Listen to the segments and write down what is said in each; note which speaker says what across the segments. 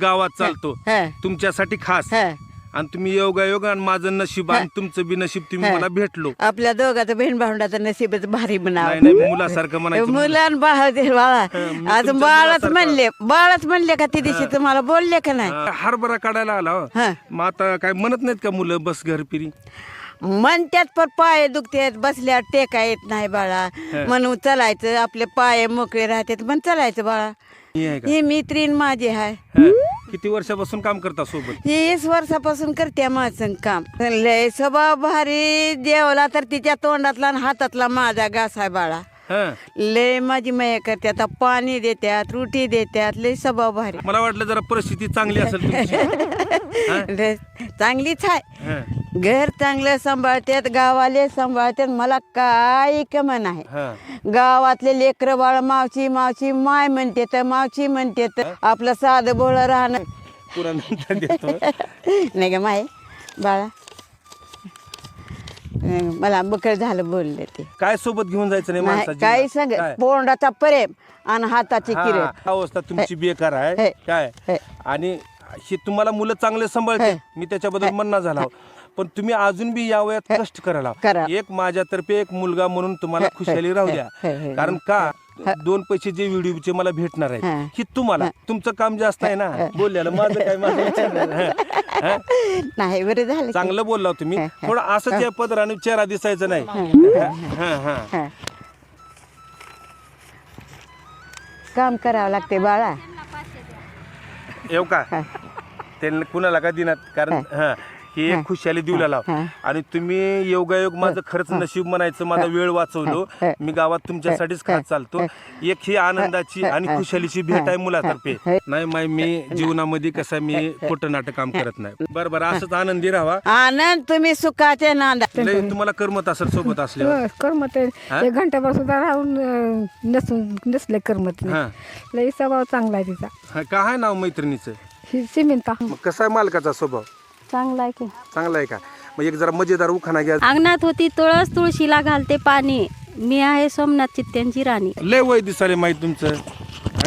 Speaker 1: गावात चालतो.
Speaker 2: हा.
Speaker 1: तुमच्यासाठी खास.
Speaker 2: हा.
Speaker 1: आणि तुम्ही योगा योग आणि माझं नशीब आणि तुमचं बी नशीब तुम्ही
Speaker 2: हा.
Speaker 1: मला भेटलो.
Speaker 2: आपल्या दोघांचं बहीण भावंडाचं नसीबच भारी
Speaker 1: नाही
Speaker 2: म्हणावं.
Speaker 1: नाही मुलासारखं म्हणायचं
Speaker 2: मुलां बाळ बाळा.
Speaker 1: मी
Speaker 2: आज
Speaker 1: तुमच्या
Speaker 2: बाळच
Speaker 1: मुलासारखं-
Speaker 2: म्हणले. बाळच म्हणले का ते दिवशी तुम्हाला? बोलले का नाही?
Speaker 1: हरभरा काढायला आला हो.
Speaker 2: हा.
Speaker 1: मग आता काय म्हणत नाहीत का मुलं बस घर फिरी?
Speaker 2: म्हणतात पण पाय दुखतात बसल्यावर टेका येत नाही बाळा. म्हणून चलायचं. आपले पाय मोकळे राहतात पण चलायचं बाळा.
Speaker 1: हे आहे का?
Speaker 2: ही मैत्रीण माझी आहे.
Speaker 1: किती वर्षापासून काम करता सोबत?
Speaker 2: वीस वर्षापासून करते माझं काम. लय स्वभाव भारी जेवला तर तिच्या तोंडातला आणि हातातला माझा घास आहे बाळा.
Speaker 1: हा.
Speaker 2: लय माझी मया करतात पाणी देतात रोटी देतात लय स्वभाव भारी.
Speaker 1: मला वाटलं जरा परिस्थिती चांगली असेल तुमची.
Speaker 2: लय चांगलीच आहे.
Speaker 1: हा.
Speaker 2: घर चांगलं सांभाळतात गावाले सांभाळतात मला काय कमन आहे?
Speaker 1: हा.
Speaker 2: गावातले लेकर बाळ मावशी मावशी माय म्हणते तर मावशी म्हणते तर आपलं साधं बोळ राहणं. नाही का माय? बाळा. मला बकळ झालं बोलले ते.
Speaker 1: काय सोबत घेऊन जायचं नाही
Speaker 2: काही सांग? पोंडाचा प्रेम आणि हाताची किरण
Speaker 1: अवस्था तुमची बेकार आहे. काय. आणि हे तुम्हाला मुलं चांगले सांभाळते. मी त्याच्याबद्दल म्हणणं झाला. पण तुम्ही अजून बी या वयात कष्ट करायला
Speaker 2: करा.
Speaker 1: एक माझ्यातर्फे एक मुलगा म्हणून तुम्हाला खुशाली राहू
Speaker 2: हे,
Speaker 1: द्या.
Speaker 2: हे.
Speaker 1: कारण का? दोन पैसे जे व्हिडिओचे मला भेटणार
Speaker 2: हा.
Speaker 1: आहे ही तुम्हाला तुमचं काम जास्त आहे ना? बोलल्याला माझं काय माझं विचार नाही. हा. हा?
Speaker 2: नाही बरं झालं की.
Speaker 1: चांगलं बोलला तुम्ही. थोडं असंच या पदराने चेहरा दिसायचं नाही. हा. हा
Speaker 2: हा. काम करावं लागते बाळा.
Speaker 1: येऊ का? त्यांना कुणाला का दिनात कारण हा. ही एक खुशाली देऊ लाव. आणि तुम्ही योगायोग माझं खरंच नशीब म्हणायचं माझा वेळ वाचवलो. मी गावात तुमच्यासाठीच खात चालतो. एक ही आनंदाची आणि खुशालीची भेट आहे मुलातर्फे. नाही माय मी जीवनामध्ये कसं मी खोटं नाटक काम करत नाही. बरं बरं असंच आनंदी राहा
Speaker 2: आनंद तुम्ही सुखाचे नांदा
Speaker 1: तुम्हाला करमत असेल सोबत असल्यावर.
Speaker 3: हो, करमत आहे. एक घंटा सुद्धा राहून नसून नसले करमत. नाही. लई स्वभाव चांगला आहे तिचा.
Speaker 1: काय नाव मैत्रिणीचं?
Speaker 3: सिमिंता.
Speaker 1: कसा आहे मालकाचा स्वभाव?
Speaker 3: चांगला आहे की.
Speaker 1: चांगला आहे का? मग एक जरा मजेदार उखाणा घ्या.
Speaker 4: अंगणात होती तुळस तुळशीला घालते पाणी. मी आहे सोमनाथ चित्त्यांची राणी.
Speaker 1: लय वय दिसाले माहीत तुमचं.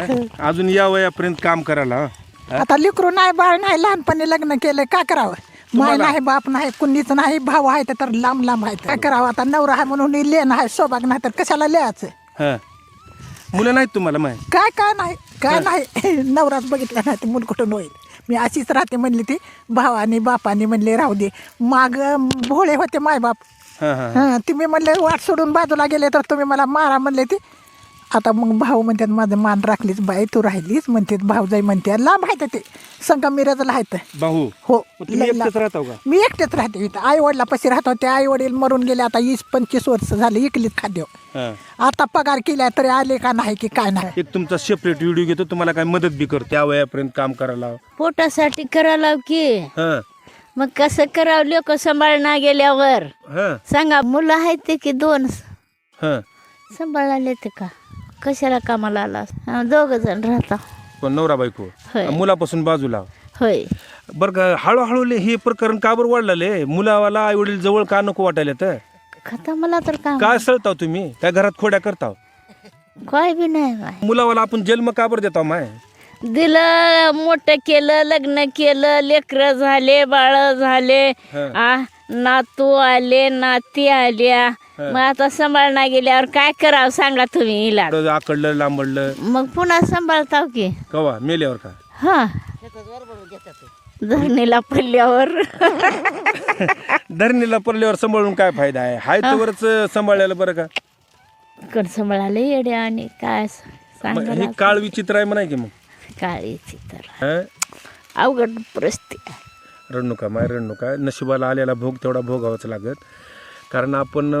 Speaker 1: हा? अजून या वयापर्यंत काम करायला हा?
Speaker 5: आता लिकरू नाही बाळ नाही लहानपणी लग्न केलं काय करावं? माय नाही बाप नाही कुणीच नाही भाऊ आहे तर लांब लांब आहे काय करावं? आता नवरा आहे म्हणून लेण आहे सोबाग नाही तर कशाला लिहायचं?
Speaker 1: हा? मुलं नाहीत तुम्हाला माहीत
Speaker 5: काय काय नाही काय नाही. नवराच बघितला नाही तर मूल कुठून होईल? मी अशीच राहते म्हणली ती. भावानी बापानी म्हणले राहू दे. माग भोळे होते मायबाप.
Speaker 1: हा हा.
Speaker 5: हं, तुम्ही म्हणले वाट सोडून बाजूला गेले तर तुम्ही मला मारा म्हणले ती. आता मग भाऊ म्हणतात माझं मान राखलीच बाई तू राहिलीच म्हणते भाऊजाई म्हणते लांब आहे ते संगम मिरजला आहेत
Speaker 1: भाऊ
Speaker 5: हो लय
Speaker 1: एकटेच
Speaker 5: लांब.
Speaker 1: राहता का?
Speaker 5: मी एकटेच राहते इथं. आई वडिलापाशी राहत होते आई वडील मरून गेले आता वीस पंचवीस वर्ष झाले इकलीच खाद्य.
Speaker 1: हा.
Speaker 5: आता पगार केल्या तरी आले का नाही की काय नाही.
Speaker 1: एक तुमचा सेपरेट व्हिडिओ घेतो तुम्हाला काय मदत बी करतो त्या वयापर्यंत काम करायला.
Speaker 4: पोटासाठी करावं की?
Speaker 1: हा.
Speaker 4: मग कसं करावं लोक सांभाळणार गेल्यावर?
Speaker 1: हा.
Speaker 4: सांगा मुलं आहेत ते की दोन?
Speaker 1: हा.
Speaker 4: सांभाळायला येते का? कशाला कामाला आला? दोघ जण राहता.
Speaker 1: कोण नवरा बायको.
Speaker 4: होय.
Speaker 1: मुलापासून बाजूला.
Speaker 4: होय.
Speaker 1: बरं का हळूहळू ले- हे प्रकरण का बरं वाढलेले? मुलावाला आई वडील जवळ का नको वाटायला तर
Speaker 4: खाता मला तर काम
Speaker 1: काय सळताव तुम्ही? काय घरात खोड्या करताव?
Speaker 4: काय बी नाही बाय
Speaker 1: मुलावाला आपण जन्म का बरं देताव माय?
Speaker 4: दिलं मोठं केलं लग्न केलं लेकरं झाले बाळ झाले
Speaker 1: हं.
Speaker 4: आ नातू आले नाती आल्या मग आता सांभाळणार गेल्यावर काय करावं सांगा तुम्ही हिला
Speaker 1: आकडलं लांबडलं.
Speaker 4: मग पुन्हा सांभाळताव की.
Speaker 1: कवा? मेल्यावर का?
Speaker 4: हा. धरणीला पडल्यावर.
Speaker 1: धरणीला पडल्यावर सांभाळून काय फायदा आहे? हाय तोवरच सांभाळलेलं बरं का?
Speaker 4: कोण सांभाळाले येड्या आणि काय
Speaker 1: मग हे
Speaker 4: सांगा
Speaker 1: काळ विचित्र आहे म्हणाय की मग?
Speaker 4: काळी चित्र
Speaker 1: हं?
Speaker 4: अवघड परिस्थिती
Speaker 1: रडू नका माय रडू नका. नशिबाला आलेला भोग तेवढा भोगावाच लागत. कारण आपण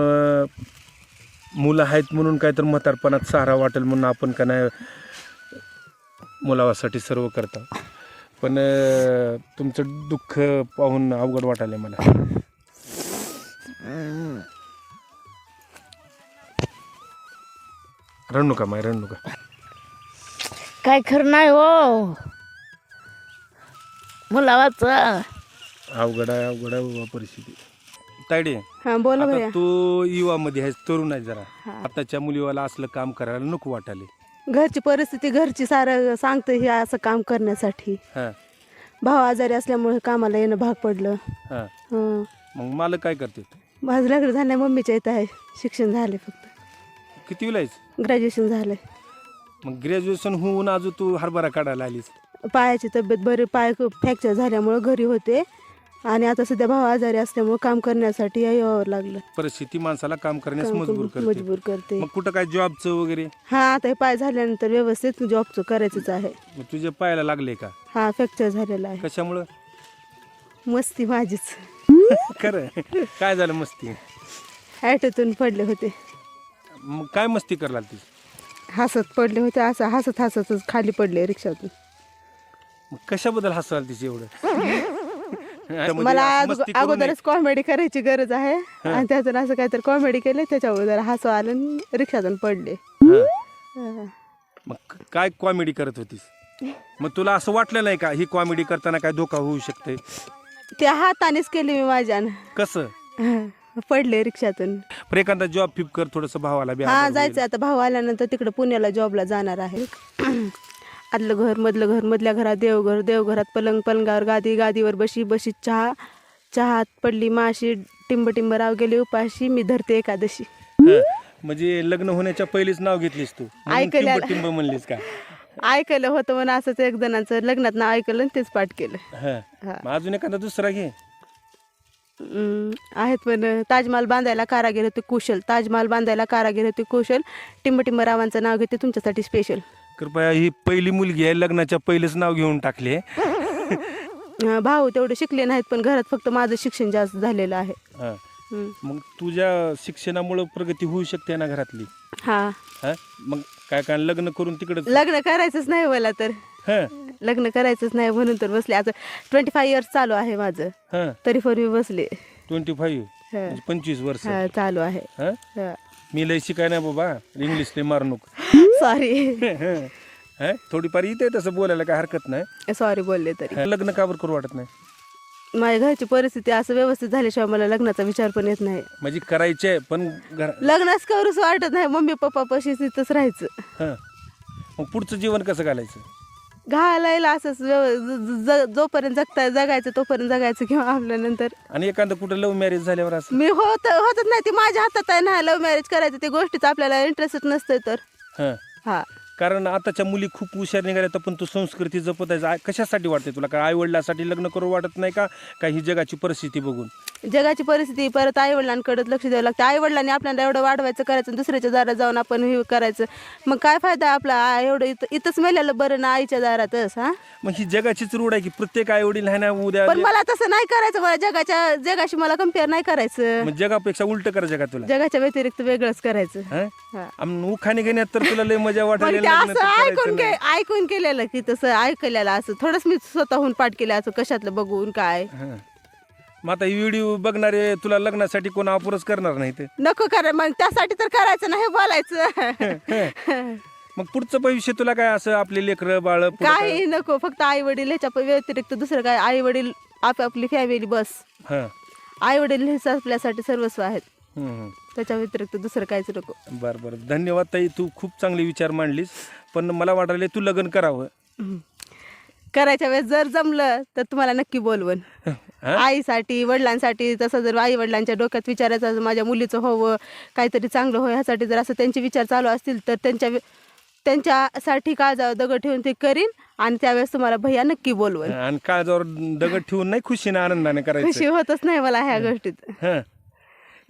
Speaker 1: मुलं आहेत म्हणून काय तर म्हातारपणात सहारा वाटेल म्हणून आपण का नाही मुलावासाठी सर्व करता. पण तुमचं दुःख पाहून अवघड वाटायला मला. रडू नका माय रडू नका.
Speaker 4: काय खरं नाही हो. मुलावाचं.
Speaker 1: अवघड आहे अवघड आहे बाबा परिस्थिती. तायडे
Speaker 6: हा बोला
Speaker 1: आता
Speaker 6: भैया.
Speaker 1: तू युवामध्ये आहेस तरुण आहे जरा. आताच्या मुलीवाला असलं काम करायला नको वाटाले
Speaker 6: घरची परिस्थिती घरची सारं सांगतं हे असं काम करण्यासाठी.
Speaker 1: हा.
Speaker 6: भाव आजारी असल्यामुळे कामाला येणं भाग पडलं.
Speaker 1: हां.
Speaker 6: हं.
Speaker 1: मग मालक काय करते
Speaker 6: माझं लग्न झालं मम्मीच्या इथं आहे. शिक्षण झाले फक्त.
Speaker 1: किती वेळायच
Speaker 6: ग्रॅज्युएशन झालंय.
Speaker 1: मग ग्रॅज्युएशन होऊन अजून तू हरभरा काढायला आलीस.
Speaker 6: पायाची तब्येत बरी पाय फ्रॅक्चर झाल्यामुळं घरी होते. आणि आता सध्या भाव आजारी असल्यामुळं काम करण्यासाठी यावं लागलं.
Speaker 1: परिस्थिती माणसाला काम करण्यास
Speaker 6: काम
Speaker 1: मजबूर
Speaker 6: करून
Speaker 1: करते.
Speaker 6: मजबूर करते.
Speaker 1: मग कुठं काय जॉबचं वगैरे?
Speaker 6: हा आता हे पाय झाल्यानंतर व्यवस्थित जॉबचं करायचंच आहे.
Speaker 1: मग तुझे पायाला लागले का?
Speaker 6: हा फ्रॅक्चर झालेला आहे.
Speaker 1: कशामुळं?
Speaker 6: मस्ती माझीच.
Speaker 1: खरं. काय झालं मस्ती?
Speaker 6: ॲटोतून पडले होते.
Speaker 1: मग काय मस्ती करायला ती?
Speaker 6: हसत पडले होते असं हसत हसतच खाली पडले रिक्षातून.
Speaker 1: मग कशाबद्दल हसाल तिची एवढं?
Speaker 6: मला
Speaker 1: असं
Speaker 6: अगो-
Speaker 1: मस्ती करू नये.
Speaker 6: अगोदरच कॉमेडी करायची गरज आहे. आणि त्यातून असं काहीतरी कॉमेडी केलं त्याच्यावर जरा हसू आलं आणि रिक्षातून पडले.
Speaker 1: हां.
Speaker 6: हा.
Speaker 1: मग काय कॉमेडी करत होतीस? मग तुला असं वाटलं नाही का ही कॉमेडी करताना काय धोका होऊ शकते?
Speaker 6: ते हातानेच केले मी माझ्यानं.
Speaker 1: कसं.
Speaker 6: पडले रिक्षातून.
Speaker 1: एखादा जॉब फिप कर थोडस भावाला बी
Speaker 6: हा
Speaker 1: आधार
Speaker 6: जायचं आता भाऊ आल्यानंतर तिकडे पुण्याला जॉबला जाणार आहे. आदलं घर मधलं घर मधल्या घरात देवघर देवघरात पलंग पलंगावर गादी गादीवर बशी बशी चहा चहात पडली माशी टिंब टिंब राव गेली उपाशी मी धरते एकादशी.
Speaker 1: म्हणजे लग्न होण्याच्या पहिलेच नाव घेतलीस तू.
Speaker 6: ऐकल्याला.
Speaker 1: टिंब म्हणलीस का?
Speaker 6: ऐकलं होतं म्हणून असंच एक जणांचं लग्नात नाव ऐकलं आणि तेच पाठ केलं.
Speaker 1: अजून एखादा दुसरा घे.
Speaker 6: आहेत पण ताजमहाल बांधायला कारागीर होते कुशल. ताजमहाल बांधायला कारागीर होते कुशल. टिंब टिंब रावांचं नाव घेते तुमच्यासाठी स्पेशल
Speaker 1: कृपया ही पहिली मुलगी आहे लग्नाच्या पहिलेच नाव घेऊन टाकले.
Speaker 6: अं, भाऊ तेवढे शिकले नाहीत पण घरात फक्त माझं शिक्षण जास्त झालेलं आहे.
Speaker 1: हं. मग तुझ्या शिक्षणामुळे प्रगती होऊ शकते ना घरातली?
Speaker 6: हा.
Speaker 1: हा? मग काय काय लग्न करून तिकडे
Speaker 6: लग्न करायचंच नाही मला तर.
Speaker 1: हं.
Speaker 6: लग्न करायचंच नाही म्हणून तर बसले. आता ट्वेंटी फाय इयर्स चालू आहे माझं.
Speaker 1: हं.
Speaker 6: तरी पण मी बसले.
Speaker 1: ट्वेंटी फाईव्ह
Speaker 6: हं.
Speaker 1: पंचवीस वर्ष.
Speaker 6: हा, चालू आहे.
Speaker 1: हं? मी लय शिकाय नाही बाबा. इंग्लिश लय मारू नको.
Speaker 6: सॉरी
Speaker 1: हं? थोडीफार येते तसं बोलायला काय हरकत नाही.
Speaker 6: सॉरी बोलले तरी.
Speaker 1: लग्न का बरं करू वाटत नाही?
Speaker 6: माझ्या घरची परिस्थिती असं व्यवस्थित झाल्याशिवाय मला लग्नाचा विचार पण येत नाही.
Speaker 1: म्हणजे करायचे पण घर
Speaker 6: लग्नच करूच वाटत नाही. मम्मी पप्पा पशी तिथंच राहायचं.
Speaker 1: हं. मग पुढचं जीवन कसं घालायचं?
Speaker 6: घालायला असंच व्यव- ज- ज- जोपर्यंत जगता जगायचं तोपर्यंत जगायचं किंवा आपल्यानंतर
Speaker 1: आणि एखादं कुठं लव्ह मॅरेज झाल्यावर असं?
Speaker 6: मी होत होतच नाही. ती माझ्या हातात आहे ना. लव्ह मॅरेज करायचं ते गोष्टीच आपल्याला इंटरेस्टच नसतं तर.
Speaker 1: हं.
Speaker 6: हा.
Speaker 1: कारण आताच्या मुली खूप हुशार निघाल्या तर पण तू संस्कृती जपत आहेस कशासाठी वाटते तुला? काय आई वडिलासाठी लग्न करू वाटत नाही का? काही जगाची परिस्थिती बघून?
Speaker 6: जगाची परिस्थिती परत आई वडिलांकडे लक्ष द्यावं लागतं. आई वडिलांनी आपल्याला एवढं वाढवायचं करायचं दुसऱ्याच्या दारात जाऊन आपण हे करायचं. मग काय फायदा आपला? आ- एवढं इथं इथंच मेलेलं बरं ना आईच्या दारातच हा?
Speaker 1: मग ही जगाचीच रूढ आहे की प्रत्येक आई वडील आहे ना उद्या
Speaker 6: पण मला तसं नाही करायचं मला जगाच्या जगाशी मला कंपेअर नाही करायचं.
Speaker 1: मग जगापेक्षा उलट करायचं का तुला.
Speaker 6: जगाच्या व्यतिरिक्त वेगळंच करायचं.
Speaker 1: हं?
Speaker 6: हा.
Speaker 1: उखाणे घेण्यात तर तुला लय मजा वाटायला
Speaker 6: ते
Speaker 1: तर
Speaker 6: असं
Speaker 1: करायचं
Speaker 6: ऐकून
Speaker 1: नाही.
Speaker 6: ऐकून केलेलं की तसं ऐकलेलं असं. थोडंच मी स्वतःहून पाठ केलं असं कशातलं बघून काय.
Speaker 1: हं. मग आता ही व्हिडिओ बघणारे तुला लग्नासाठी कोण अपुरच करणार नाही ते.
Speaker 6: नको करा मग त्यासाठी तर करायचं नाही बोलायचं.
Speaker 1: मग पुढचं भविष्य तुला काय असं आपले लेकरं बाळ
Speaker 6: काही नको फक्त आई वडील ह्याच्या व्यतिरिक्त दुसरं काय? आई वडील आपापली फॅमिली बस.
Speaker 1: हां.
Speaker 6: आई वडील हेच आपल्यासाठी सर्वस्व आहेत.
Speaker 1: हं, हं.
Speaker 6: त्याच्या व्यतिरिक्त दुसरं काहीच नको.
Speaker 1: बरं बरं. धन्यवाद ताई तू खूप चांगले विचार मांडलीस. पण मला वाटायला तू लग्न करावं.
Speaker 6: करायच्या वेळेस जर जमलं तर तुम्हाला नक्की बोलवन? आईसाठी वडिलांसाठी तसं जर आई वडिलांच्या डोक्यात विचारायचं माझ्या मुलीचं व्हावं काहीतरी चांगलं हो ह्यासाठी जर असं त्यांचे विचार चालू असतील तर त्यांच्या त्यांच्यासाठी काळजावर दगड ठेवून ते करीन आणि त्यावेळेस तुम्हाला भैया नक्की बोलवन.
Speaker 1: आणि काळजावर दगड ठेवून नाही खुशीने आनंदाने
Speaker 6: खुशी
Speaker 1: करायचं
Speaker 6: होतच नाही मला ह्या गोष्टीत.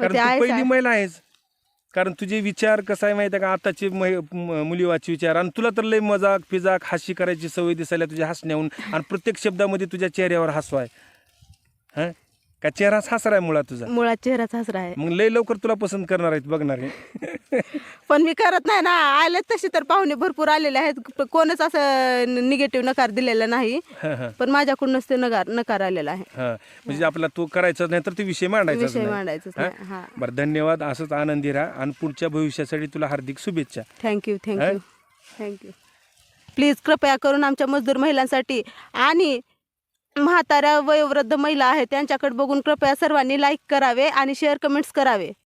Speaker 6: आहेच
Speaker 1: पहिली. महिला आहेस. कारण तुझे विचार कसं आहे माहिती आहे का? आताचे मै- म- मुलीवाचे विचार. आणि तुला तर लय मजाक फिजाक हाशी करायची सवय दिसायला तुझ्या हसण्याहून. आणि प्रत्येक शब्दामध्ये तुझ्या चेहऱ्यावर हसू आहे. हां? का चेहराच हसरा आहे मुळात तुझा?
Speaker 6: मुळात चेहरा सासरा आहे.
Speaker 1: मग लय लवकर तुला पसंत करणार आहेत बघणारे
Speaker 6: पण मी करत नाही ना. आले तसे तर पाहुणे भरपूर आलेले आहेत. प- कोणच असं निगेटिव्ह नकार दिलेला नाही. पण माझ्याकडूनच ते नकार नकार आलेला आहे.
Speaker 1: हं. म्हणजे आपला तो करायचा नाही तर ते विषय मांडायचा
Speaker 6: विषय मांडायचाच नाही. हा.
Speaker 1: बरं धन्यवाद. असंच आनंदी राहा आणि पुढच्या भविष्यासाठी तुला हार्दिक शुभेच्छा.
Speaker 6: थँक्यू थँक्यू थँक्यू प्लीज कृपया करून आमच्या मजदूर महिलांसाठी आणि म्हाताऱ्या वयोवृद्ध महिला आहेत त्यांच्याकडे बघून कृपया सर्वांनी लाईक करावे आणि शेअर कमेंट्स करावे.